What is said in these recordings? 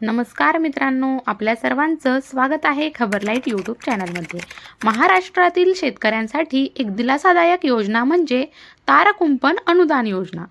नमस्कार मित्रांनो आपल्या सर्वांचं स्वागत आहे खबरलाईट यूट्यूब चॅनलमध्ये. महाराष्ट्रातील शेतकऱ्यांसाठी एक दिलासादायक योजना म्हणजे तारकुंपण अनुदान योजना.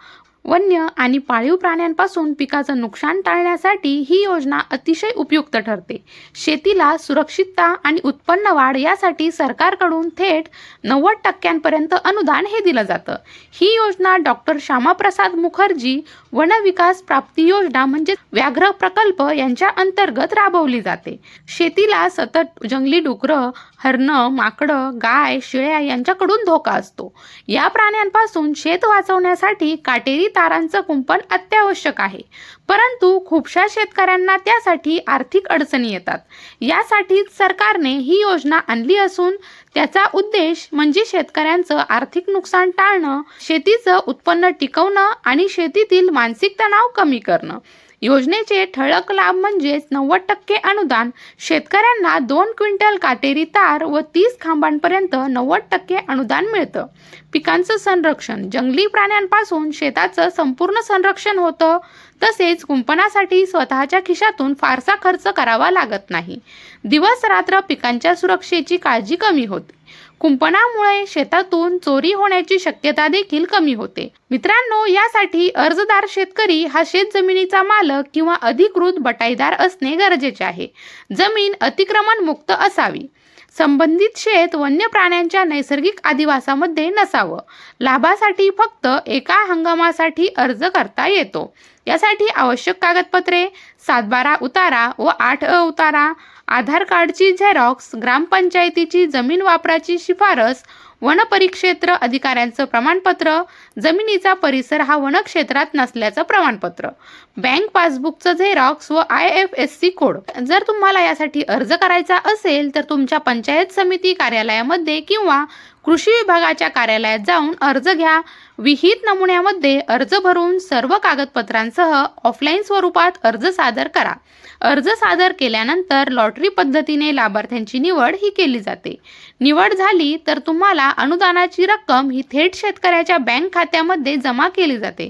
वन्य आणि पाळीव प्राण्यांपासून पिकाचं नुकसान टाळण्यासाठी ही योजना अतिशय उपयुक्त ठरते. शेतीला सुरक्षितता आणि उत्पन्न वाढ यासाठी सरकारकडून थेट नव्वद टक्क्यांपर्यंत अनुदान हे दिलं जातं. ही योजना डॉक्टर श्यामाप्रसाद मुखर्जी वन विकास प्राप्ती योजना म्हणजे व्याघ्र प्रकल्प यांच्या अंतर्गत राबवली जाते. शेतीला सतत जंगली डुकरं हरणं माकडं गाय शेळ्या यांच्याकडून धोका असतो. या प्राण्यांपासून शेत वाचवण्यासाठी काटेरी तारांचं कुंपण अत्यावश्यक आहे. परंतु खूपशा शेतकऱ्यांना त्यासाठी आर्थिक अडचणी येतात. यासाठीच सरकारने ही योजना आणली असून त्याचा उद्देश म्हणजे शेतकऱ्यांचं आर्थिक नुकसान टाळणं शेतीचं उत्पन्न टिकवणं आणि शेतीतील मानसिक तणाव कमी करणं. योजनेचे ठळक लाभ म्हणजेच नव्वद टक्के अनुदान. शेतकऱ्यांना दोन क्विंटल काटेरी तार व तीस खांबांपर्यंत नव्वद टक्के अनुदान मिळतं. पिकांचं संरक्षण. जंगली प्राण्यांपासून शेताचं संपूर्ण संरक्षण होतं. तसेच कुंपणासाठी स्वतःच्या खिशातून फारसा खर्च करावा लागत नाही. दिवस रात्र पिकांच्या सुरक्षेची काळजी कमी होते. कुंपणामुळे शेतातून चोरी होण्याची शक्यता देखील कमी होते. मित्रांनो यासाठी अर्जदार शेतकरी हा शेत जमिनीचा मालक किंवा अधिकृत बटाईदार असणे गरजेचे आहे. जमीन अतिक्रमण मुक्त असावी. संबंधित शेत वन्य प्राण्यांच्या नैसर्गिक आदिवासामध्ये नसावं. लाभासाठी फक्त एका हंगामासाठी अर्ज करता येतो. यासाठी आवश्यक कागदपत्रे सातबारा उतारा व आठ अ उतारा आधार कार्डची झेरॉक्स ग्रामपंचायतीची जमीन वापराची शिफारस वनपरिक्षेत्र अधिकाऱ्यांचं प्रमाणपत्र जमिनीचा परिसर हा वनक्षेत्रात नसल्याचं प्रमाणपत्र. बँक पासबुकचं झेरॉक्स व I F S C code. जर तुम्हाला यासाठी अर्ज करायचा असेल तर तुमच्या पंचायत समिती कार्यालयामध्ये किंवा कृषी विभागाच्या कार्यालयात जाऊन अर्ज घ्या. विहित नमुन्यामध्ये अर्ज भरून सर्व कागदपत्रांसह ऑफलाईन स्वरूपात अर्ज सादर करा. अर्ज सादर केल्यानंतर लॉटरी पद्धतीने लाभार्थ्यांची निवड ही केली जाते. निवड झाली तर तुम्हाला अनुदानाची रक्कम ही थेट शेतकऱ्याच्या बँक खात्यामध्ये जमा केली जाते.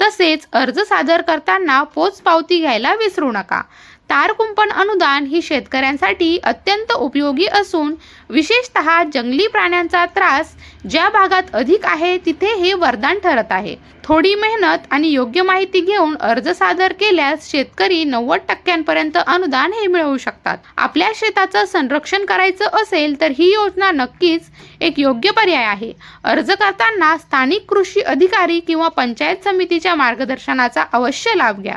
तसेच अर्ज सादर करताना पोचपावती घ्यायला विसरू नका. तार कुंपण अनुदान ही शेतकऱ्यांसाठी अत्यंत उपयोगी असून विशेषतः जंगली प्राण्यांचा त्रास ज्या भागात अधिक आहे तिथे हे वरदान ठरत आहे. थोडी मेहनत आणि योग्य माहिती घेऊन अर्ज सादर केल्यास शेतकरी नव्वद टक्क्यांपर्यंत अनुदान हे मिळवू शकतात. आपल्या शेताचं संरक्षण करायचं असेल तर ही योजना नक्कीच एक योग्य पर्याय आहे. अर्ज करताना स्थानिक कृषी अधिकारी किंवा पंचायत समितीच्या मार्गदर्शनाचा अवश्य लाभ घ्या.